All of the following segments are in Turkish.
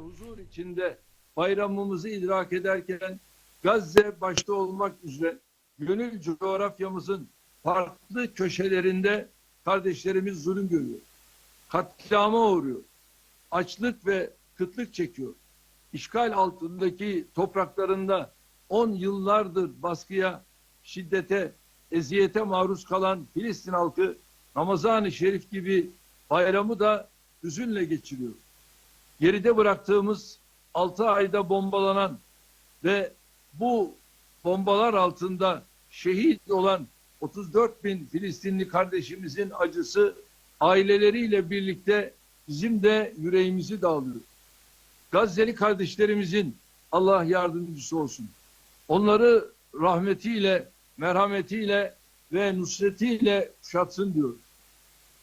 huzur içinde bayramımızı idrak ederken Gazze başta olmak üzere gönül coğrafyamızın farklı köşelerinde kardeşlerimiz zulüm görüyor. Katliama uğruyor. Açlık ve kıtlık çekiyor. İşgal altındaki topraklarında on yıllardır baskıya, şiddete, eziyete maruz kalan Filistin halkı Ramazan-ı Şerif gibi bayramı da hüzünle geçiriyor. Geride bıraktığımız 6 ayda bombalanan ve bu bombalar altında şehit olan 34 bin Filistinli kardeşimizin acısı aileleriyle birlikte bizim de yüreğimizi dağılıyor. Gazze'li kardeşlerimizin Allah yardımcısı olsun. Onları rahmetiyle, merhametiyle ve nusretiyle kuşatsın diyor.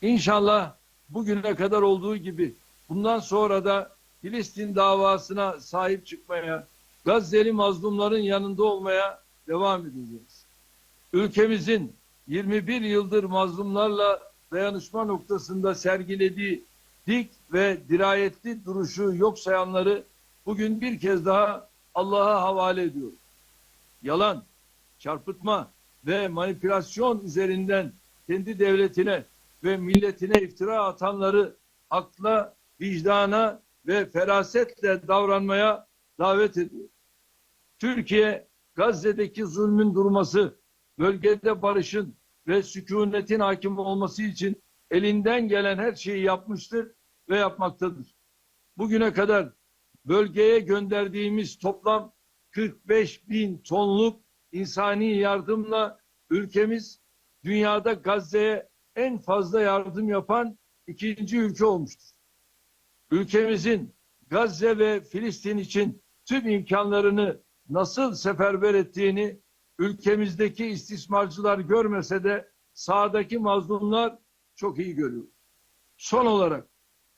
İnşallah bugüne kadar olduğu gibi bundan sonra da Filistin davasına sahip çıkmaya, Gazze'li mazlumların yanında olmaya devam edeceğiz. Ülkemizin 21 yıldır mazlumlarla dayanışma noktasında sergilediği dik ve dirayetli duruşu yok sayanları bugün bir kez daha Allah'a havale ediyor. Yalan, çarpıtma ve manipülasyon üzerinden kendi devletine ve milletine iftira atanları akla, vicdana ve ferasetle davranmaya davet ediyor. Türkiye Gazze'deki zulmün durması, bölgede barışın ve sükunetin hakim olması için elinden gelen her şeyi yapmıştır ve yapmaktadır. Bugüne kadar bölgeye gönderdiğimiz toplam 45 bin tonluk insani yardımla ülkemiz dünyada Gazze'ye en fazla yardım yapan ikinci ülke olmuştur. Ülkemizin Gazze ve Filistin için tüm imkanlarını nasıl seferber ettiğini ülkemizdeki istismarcılar görmese de sahadaki mazlumlar çok iyi görüyor. Son olarak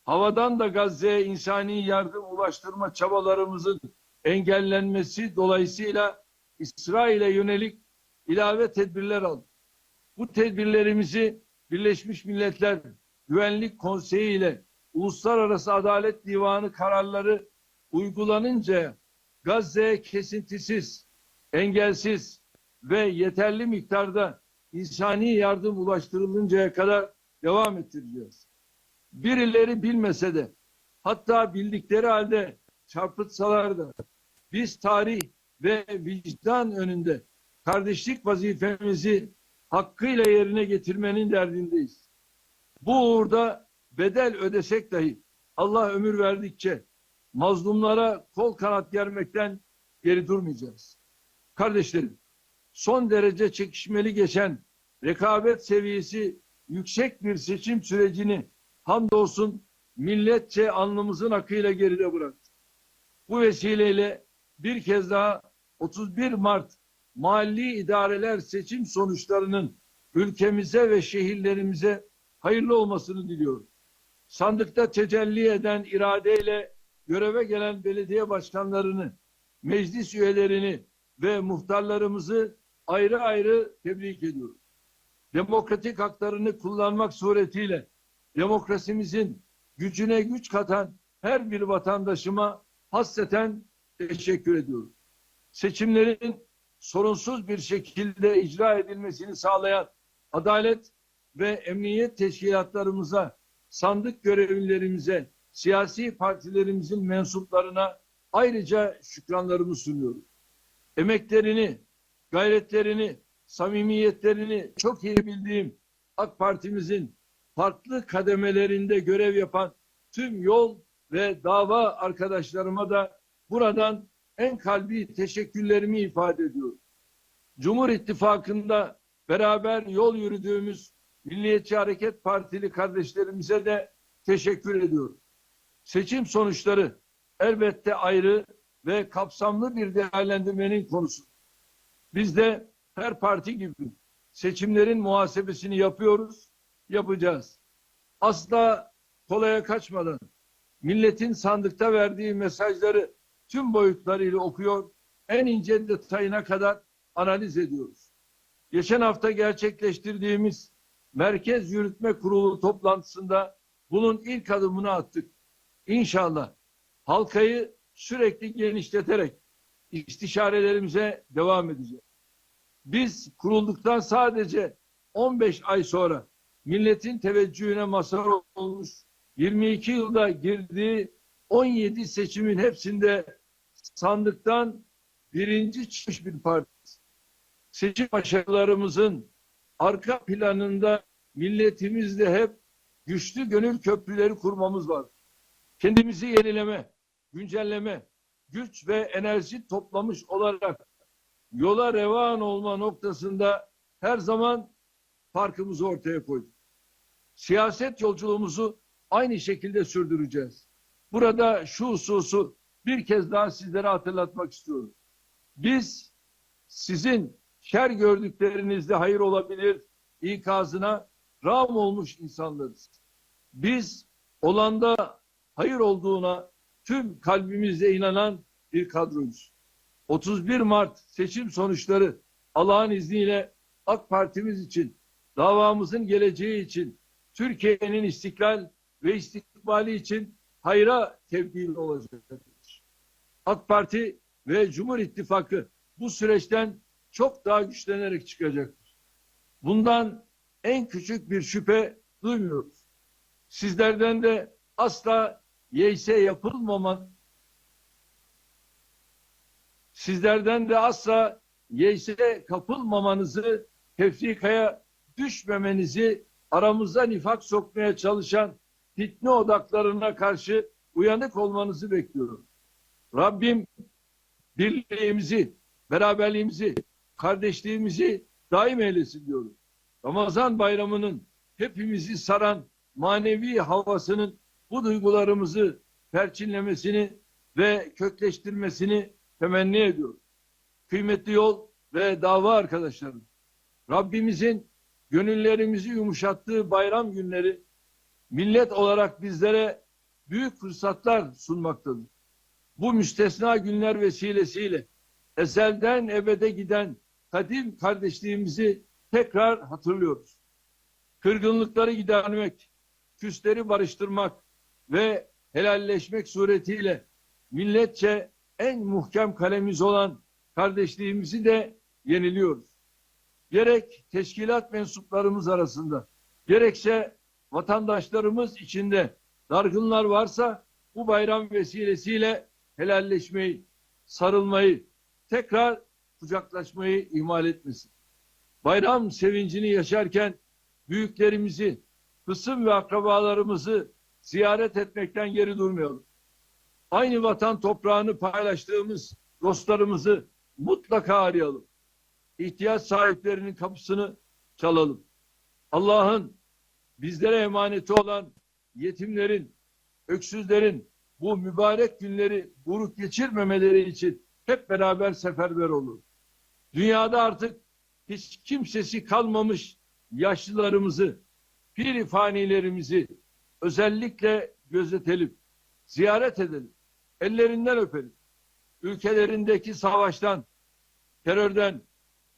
havadan da Gazze'ye insani yardım ulaştırma çabalarımızın engellenmesi dolayısıyla İsrail'e yönelik ilave tedbirler aldık. Bu tedbirlerimizi Birleşmiş Milletler Güvenlik Konseyi ile Uluslararası Adalet Divanı kararları uygulanınca Gazze'ye kesintisiz, engelsiz ve yeterli miktarda insani yardım ulaştırılıncaya kadar devam ettireceğiz. Birileri bilmese de hatta bildikleri halde çarpıtsalar da biz tarih ve vicdan önünde kardeşlik vazifemizi hakkıyla yerine getirmenin derdindeyiz. Bu uğurda bedel ödesek dahi Allah ömür verdikçe mazlumlara kol kanat germekten geri durmayacağız. Kardeşlerim, son derece çekişmeli geçen rekabet seviyesi yüksek bir seçim sürecini hamdolsun milletçe alnımızın akıyla geride bıraktık. Bu vesileyle bir kez daha 31 Mart mahalli idareler seçim sonuçlarının ülkemize ve şehirlerimize hayırlı olmasını diliyorum. Sandıkta tecelli eden iradeyle göreve gelen belediye başkanlarını, meclis üyelerini ve muhtarlarımızı ayrı ayrı tebrik ediyorum. Demokratik haklarını kullanmak suretiyle demokrasimizin gücüne güç katan her bir vatandaşıma hasreten teşekkür ediyorum. Seçimlerin sorunsuz bir şekilde icra edilmesini sağlayan adalet ve emniyet teşkilatlarımıza, sandık görevlilerimize, siyasi partilerimizin mensuplarına ayrıca şükranlarımı sunuyorum. Emeklerini, gayretlerini, samimiyetlerini çok iyi bildiğim AK Parti'mizin farklı kademelerinde görev yapan tüm yol ve dava arkadaşlarıma da buradan en kalbi teşekkürlerimi ifade ediyorum. Cumhur İttifakı'nda beraber yol yürüdüğümüz Milliyetçi Hareket Partili kardeşlerimize de teşekkür ediyorum. Seçim sonuçları elbette ayrı ve kapsamlı bir değerlendirmenin konusu. Biz de her parti gibi seçimlerin muhasebesini yapıyoruz, yapacağız. Asla kolaya kaçmadan milletin sandıkta verdiği mesajları tüm boyutlarıyla okuyor, en ince detayına kadar analiz ediyoruz. Geçen hafta gerçekleştirdiğimiz Merkez Yürütme Kurulu toplantısında bunun ilk adımını attık. İnşallah halkayı sürekli genişleterek istişarelerimize devam edeceğiz. Biz kurulduktan sadece 15 ay sonra milletin teveccühüne mazhar olmuş 22 yılda girdiği 17 seçimin hepsinde sandıktan birinci çıkmış bir parti. Seçim başarılarımızın arka planında milletimizle hep güçlü gönül köprüleri kurmamız var. Kendimizi yenileme, güncelleme, güç ve enerji toplamış olarak yola revan olma noktasında her zaman farkımızı ortaya koyduk. Siyaset yolculuğumuzu aynı şekilde sürdüreceğiz. Burada şu hususu bir kez daha sizlere hatırlatmak istiyorum. Biz sizin şer gördüklerinizde hayır olabilir ikazına ram olmuş insanlarız. Biz olanda hayır olduğuna tüm kalbimizle inanan bir kadroyuz. 31 Mart seçim sonuçları Allah'ın izniyle AK Partimiz için, davamızın geleceği için, Türkiye'nin istiklal ve istikbali için hayra tebdil olacaktır. AK Parti ve Cumhur İttifakı bu süreçten çok daha güçlenerek çıkacaktır. Bundan en küçük bir şüphe duymuyoruz. Sizlerden de asla yeyse yapılmamak sizlerden de asla yeyse kapılmamanızı, tefrikaya düşmemenizi, aramıza nifak sokmaya çalışan fitne odaklarına karşı uyanık olmanızı bekliyorum. Rabbim birliğimizi, beraberliğimizi, kardeşliğimizi daim eylesin diyorum. Ramazan bayramının hepimizi saran manevi havasının bu duygularımızı perçinlemesini ve kökleştirmesini temenni ediyorum. Kıymetli yol ve dava arkadaşlarım, Rabbimizin gönüllerimizi yumuşattığı bayram günleri millet olarak bizlere büyük fırsatlar sunmaktadır. Bu müstesna günler vesilesiyle ezelden ebede giden kadim kardeşliğimizi tekrar hatırlıyoruz. Kırgınlıkları gidermek, küsleri barıştırmak ve helalleşmek suretiyle milletçe en muhkem kalemiz olan kardeşliğimizi de yeniliyoruz. Gerek teşkilat mensuplarımız arasında, gerekse vatandaşlarımız içinde dargınlar varsa bu bayram vesilesiyle helalleşmeyi, sarılmayı, tekrar kucaklaşmayı ihmal etmesin. Bayram sevincini yaşarken büyüklerimizi, kısım ve akrabalarımızı ziyaret etmekten geri durmayalım. Aynı vatan toprağını paylaştığımız dostlarımızı mutlaka arayalım. İhtiyaç sahiplerinin kapısını çalalım. Allah'ın bizlere emaneti olan yetimlerin, öksüzlerin bu mübarek günleri buruk geçirmemeleri için hep beraber seferber olur. Dünyada artık hiç kimsesi kalmamış yaşlılarımızı, pir fanilerimizi özellikle gözetelim, ziyaret edelim, ellerinden öpelim. Ülkelerindeki savaştan, terörden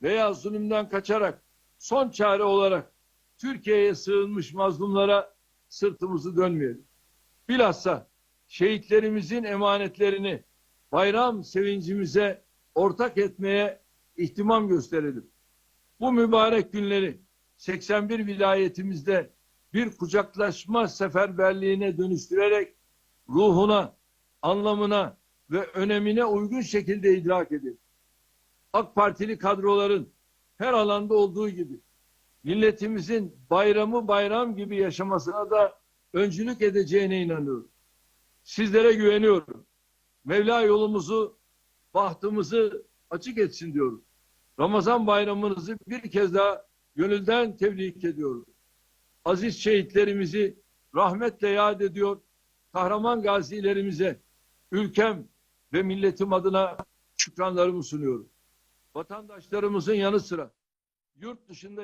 veya zulümden kaçarak son çare olarak Türkiye'ye sığınmış mazlumlara sırtımızı dönmeyelim. Bilhassa şehitlerimizin emanetlerini bayram sevincimize ortak etmeye ihtimam gösterelim. Bu mübarek günleri 81 vilayetimizde bir kucaklaşma seferberliğine dönüştürerek ruhuna, anlamına ve önemine uygun şekilde idrak edin. AK Partili kadroların her alanda olduğu gibi milletimizin bayramı bayram gibi yaşamasına da öncülük edeceğine inanıyorum. Sizlere güveniyorum. Mevla yolumuzu, bahtımızı açık etsin diyorum. Ramazan bayramınızı bir kez daha gönülden tebrik ediyorum. Aziz şehitlerimizi rahmetle yad ediyor. Kahraman gazilerimize ülkem ve milletim adına şükranlarımı sunuyorum. Vatandaşlarımızın yanı sıra yurt dışında